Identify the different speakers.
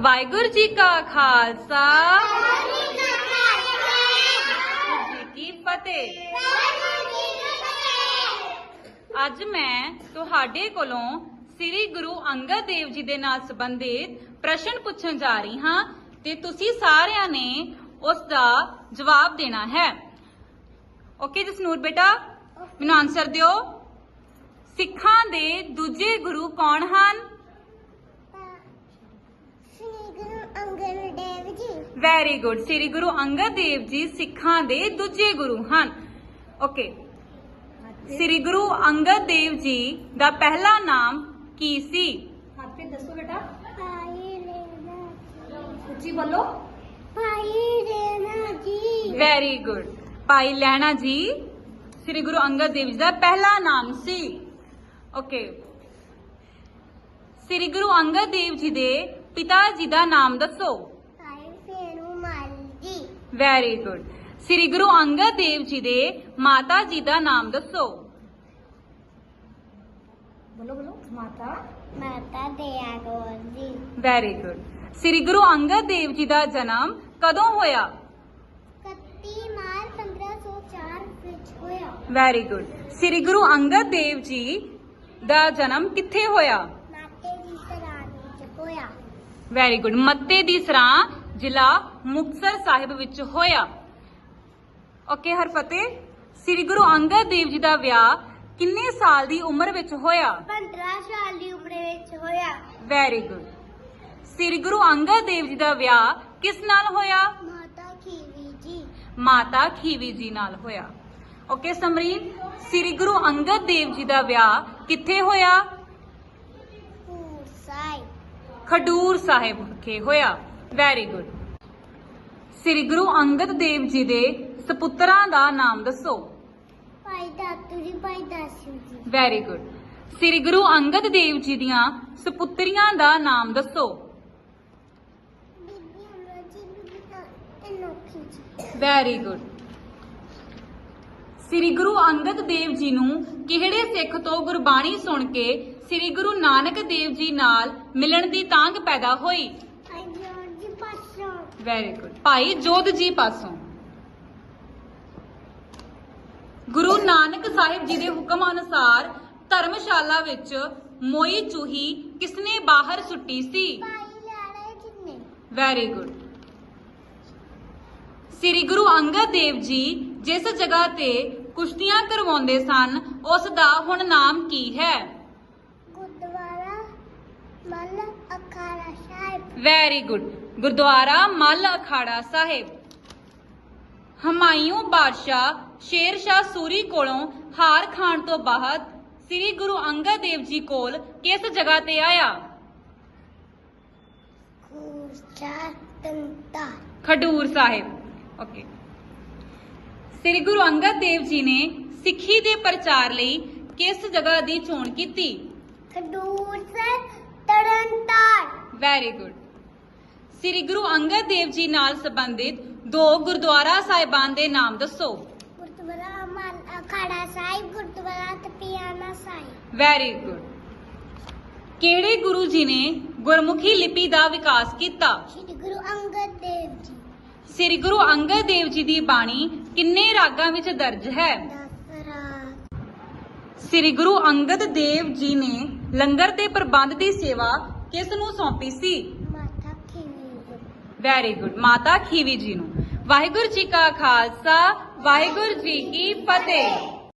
Speaker 1: ਵਾਹਿਗੁਰੂ ਜੀ ਕਾ ਖਾਲਸਾ। ਵਾਹਿਗੁਰੂ ਜੀ ਕੀ ਫਤਿਹ ਅੱਜ ਮੈਂ ਤੁਹਾਡੇ ਕੋਲੋਂ ਸ੍ਰੀ ਗੁਰੂ ਅੰਗਦ ਦੇਵ ਜੀ ਦੇ ਨਾਲ ਸੰਬੰਧਿਤ ਪ੍ਰਸ਼ਨ ਪੁੱਛਣ ਜਾ ਰਹੀ ਹਾਂ ਤੇ ਤੁਸੀਂ ਸਾਰਿਆਂ ਨੇ ਉਸ ਦਾ ਜਵਾਬ ਦੇਣਾ ਹੈ। ਓਕੇ ਜਸਨੂਰ ਬੇਟਾ ਮੈਨੂੰ ਆਨਸਰ ਦਿਓ। ਸਿੱਖਾਂ ਦੇ ਦੂਜੇ ਗੁਰੂ ਕੌਣ ਹਨ? ਵੈਰੀ ਗੁੱਡ ਸ੍ਰੀ ਗੁਰੂ ਅੰਗਦ ਦੇਵ ਜੀ ਸਿੱਖਾਂ ਦੇ ਦੂਜੇ ਗੁਰੂ ਹਨ। ਓਕੇ ਸ੍ਰੀ ਗੁਰੂ ਅੰਗਦ ਦੇਵ ਜੀ ਦਾ ਪਹਿਲਾ ਨਾਮ ਕੀ ਸੀ?
Speaker 2: ਹੱਥ ਤੇ ਦੱਸੋ ਬੇਟਾ। ਉੱਚੀ ਬੋਲੋ।
Speaker 1: ਵੈਰੀ ਗੁੱਡ ਭਾਈ ਲੈਣਾ ਜੀ ਸ੍ਰੀ ਗੁਰੂ ਅੰਗਦ ਦੇਵ ਜੀ ਦਾ ਪਹਿਲਾ ਨਾਮ ਸੀ। ਓਕੇ ਸ੍ਰੀ ਗੁਰੂ ਅੰਗਦ ਦੇਵ ਜੀ ਦੇ ਪਿਤਾ ਜੀ ਦਾ ਨਾਮ ਦੱਸੋ। ਵੈਰੀ ਗੁੱਡ ਸ੍ਰੀ ਗੁਰੂ ਅੰਗਦ ਦੇਵ ਜੀ ਦੇ ਮਾਤਾ ਜੀ ਦਾ ਨਾਮ ਦੱਸੋ।
Speaker 2: ਬੋਲੋ ਬੋਲੋ ਮਾਤਾ।
Speaker 3: ਮਾਤਾ ਦਇਆ ਕੌਰ ਜੀ।
Speaker 1: ਵੈਰੀ ਗੁੱਡ ਸ੍ਰੀ ਗੁਰੂ ਅੰਗਦ ਦੇਵ ਜੀ ਦਾ ਜਨਮ ਕਦੋਂ ਹੋਇਆ?
Speaker 3: 31 ਮਾਰਚ 1504 ਵਿੱਚ ਹੋਇਆ।
Speaker 1: ਵੈਰੀ ਗੁੱਡ ਸ੍ਰੀ ਗੁਰੂ ਅੰਗਦ ਦੇਵ ਜੀ ਦਾ ਜਨਮ ਕਿੱਥੇ ਹੋਇਆ?
Speaker 3: ਮਾਤੇ ਦੀ ਸਰਾਣ ਵਿੱਚ ਹੋਇਆ।
Speaker 1: ਵੈਰੀ ਗੁੱਡ ਮੱਤੇ ਦੀ ਸਰਾਂ ਜ਼ਿਲ੍ਹਾ ਮੁਕਤਸਰ ਸਾਹਿਬ ਵਿੱਚ ਹੋਇਆ। ਓਕੇ ਹਰਫਤਿਹ ਸ੍ਰੀ ਗੁਰੂ ਅੰਗਦ ਦੇਵ ਜੀ ਦਾ ਵਿਆਹ ਕਿੰਨੇ ਸਾਲ ਦੀ ਉਮਰ ਵਿੱਚ ਹੋਇਆ?
Speaker 3: 15 ਸਾਲ ਦੀ ਉਮਰ ਵਿੱਚ ਹੋਇਆ।
Speaker 1: ਵੈਰੀ ਗੁੱਡ ਸ੍ਰੀ ਗੁਰੂ ਅੰਗਦ ਦੇਵ ਜੀ ਦਾ ਵਿਆਹ ਕਿਸ ਨਾਲ ਹੋਇਆ?
Speaker 3: ਮਾਤਾ ਖੀਵੀ ਜੀ।
Speaker 1: ਮਾਤਾ ਖੀਵੀ ਜੀ ਨਾਲ ਹੋਇਆ। ਓਕੇ ਸਮਰੀਨ ਸ੍ਰੀ ਗੁਰੂ ਅੰਗਦ ਦੇਵ ਜੀ ਦਾ ਵਿਆਹ ਕਿੱਥੇ ਹੋਇਆ? ਖਡੂਰ ਸਾਹਿਬ ਵਿਖੇ ਹੋਇਆ। ਵੈਰੀ ਗੁੱਡ ਸ੍ਰੀ ਗੁਰੂ ਅੰਗਦ ਦੇਵ ਜੀ ਦੇ ਸਪੁੱਤਰਾਂ ਦਾ ਨਾਮ ਦੱਸੋ।
Speaker 3: ਭਾਈ ਦਾਤੂ ਜੀ ਭਾਈ ਦਾਸੂ ਜੀ।
Speaker 1: ਵੈਰੀ ਗੁੱਡ ਸ੍ਰੀ ਗੁਰੂ ਅੰਗਦ ਦੇਵ ਜੀ ਦੀਆਂ ਸਪੁੱਤਰੀਆਂ ਦਾ ਨਾਮ ਦੱਸੋ।
Speaker 3: ਬੀਬੀ ਅਮਰਾ ਜੀ ਬੀਬੀ ਤਾਂ ਅਨੋਖੀ ਜੀ।
Speaker 1: ਵੈਰੀ ਗੁੱਡ ਸ੍ਰੀ ਗੁਰੂ ਅੰਗਦ ਦੇਵ ਜੀ ਨੂੰ ਕਿਹੜੇ ਸਿੱਖ ਤੋਂ ਗੁਰਬਾਣੀ ਸੁਣ ਕੇ ਸ੍ਰੀ ਗੁਰੂ ਨਾਨਕ ਦੇਵ ਜੀ ਨਾਲ ਮਿਲਣ ਦੀ ਤਾਂਘ ਪੈਦਾ ਹੋਈ? ਵੈਰੀ ਗੁੱਡ ਭਾਈ ਜੋਧ ਜੀ ਪਾਸੋਂ। ਗੁਰੂ ਨਾਨਕ ਸਾਹਿਬ ਜੀ ਦੇ ਹੁਕਮ ਅਨੁਸਾਰ ਧਰਮਸ਼ਾਲਾ ਵਿੱਚ ਮੋਈ ਚੂਹੀ ਕਿਸਨੇ ਬਾਹਰ ਸੁੱਟੀ ਸੀ?
Speaker 3: ਭਾਈ ਲਾੜਾ
Speaker 1: ਵੈਰੀ ਗੁੱਡ ਸ੍ਰੀ ਗੁਰੂ ਅੰਗਦ ਦੇਵ ਜੀ ਜਿਸ ਜਗ੍ਹਾ ਤੇ ਕੁਸ਼ਤੀਆਂ ਕਰਵਾਉਂਦੇ ਸਨ, ਉਸ ਦਾ ਹੁਣ ਨਾਮ ਕੀ ਹੈ?
Speaker 3: ਮੱਲ ਅਖਾੜਾ ਸਾਹਿਬ।
Speaker 1: Very good Gurdwara Mall Akhara Sahib. ਹਮਾਇੂ ਬਾਦਸ਼ਾਹ ਸ਼ੇਰ ਸ਼ਾਹ ਸੂਰੀ ਕੋਲੋਂ ਹਾਰ ਖਾਣ ਤੋਂ ਬਾਅਦ ਸ੍ਰੀ ਗੁਰੂ ਅੰਗਦ ਦੇਵ ਜੀ ਕੋਲ ਕਿਸ ਜਗ੍ਹਾ ਤੇ ਆਇਆ?
Speaker 3: ਤੰਤਾ।
Speaker 1: ਖਡੂਰ ਸਾਹਿਬ। ਓਕੇ ਸ੍ਰੀ ਗੁਰੂ ਅੰਗਦ ਦੇਵ ਜੀ ਨੇ ਸਿੱਖੀ ਦੇ ਪ੍ਰਚਾਰ ਲਈ ਕਿਸ ਜਗ੍ਹਾ ਦੀ ਚੋਣ ਕੀਤੀ?
Speaker 3: ਖਡੂਰ ਸਾਹਿਬ ਤਰਨਤਾਰ
Speaker 1: ਵੈਰੀ ਗੁੱਡ ਸ੍ਰੀ ਗੁਰੂ ਅੰਗਦ ਦੇਵ ਜੀ ਨਾਲ ਸੰਬੰਧਿਤ ਦੋ ਗੁਰਦੁਆਰਾ ਸਾਹਿਬਾਨ ਦੇ ਨਾਮ ਦੱਸੋ।
Speaker 3: ਗੁਰਦੁਆਰਾ ਅਖਾੜਾ ਸਾਹਿਬ ਗੁਰਦੁਆਰਾ ਤਪਿਆਨਾ ਸਾਹਿਬ।
Speaker 1: ਵੈਰੀ ਗੁੱਡ ਕਿਹੜੇ ਗੁਰੂ ਜੀ ਨੇ ਗੁਰਮੁਖੀ ਲਿਪੀ ਦਾ ਵਿਕਾਸ ਕੀਤਾ?
Speaker 3: ਸ੍ਰੀ ਗੁਰੂ ਅੰਗਦ ਦੇਵ ਜੀ।
Speaker 1: ਸ੍ਰੀ ਗੁਰੂ ਅੰਗਦ ਦੇਵ ਜੀ ਦੀ ਬਾਣੀ ਕਿੰਨੇ ਰਾਗਾਂ ਵਿੱਚ ਦਰਜ ਹੈ? ਸ੍ਰੀ ਗੁਰੂ ਅੰਗਦ ਦੇਵ ਜੀ ਨੇ ਲੰਗਰ ਦੇ ਪ੍ਰਬੰਧ ਦੀ ਸੇਵਾ ਕਿਸ ਨੂੰ ਸੌਂਪੀ ਸੀ?
Speaker 3: ਮਾਤਾ ਖੀਵੀ
Speaker 1: ਵੈਰੀ ਗੁੱਡ ਮਾਤਾ ਖੀਵੀ ਜੀ ਨੂੰ। ਵਾਹਿਗੁਰੂ ਜੀ ਕਾ ਖਾਲਸਾ ਵਾਹਿਗੁਰੂ ਜੀ ਕੀ ਫਤਿਹ।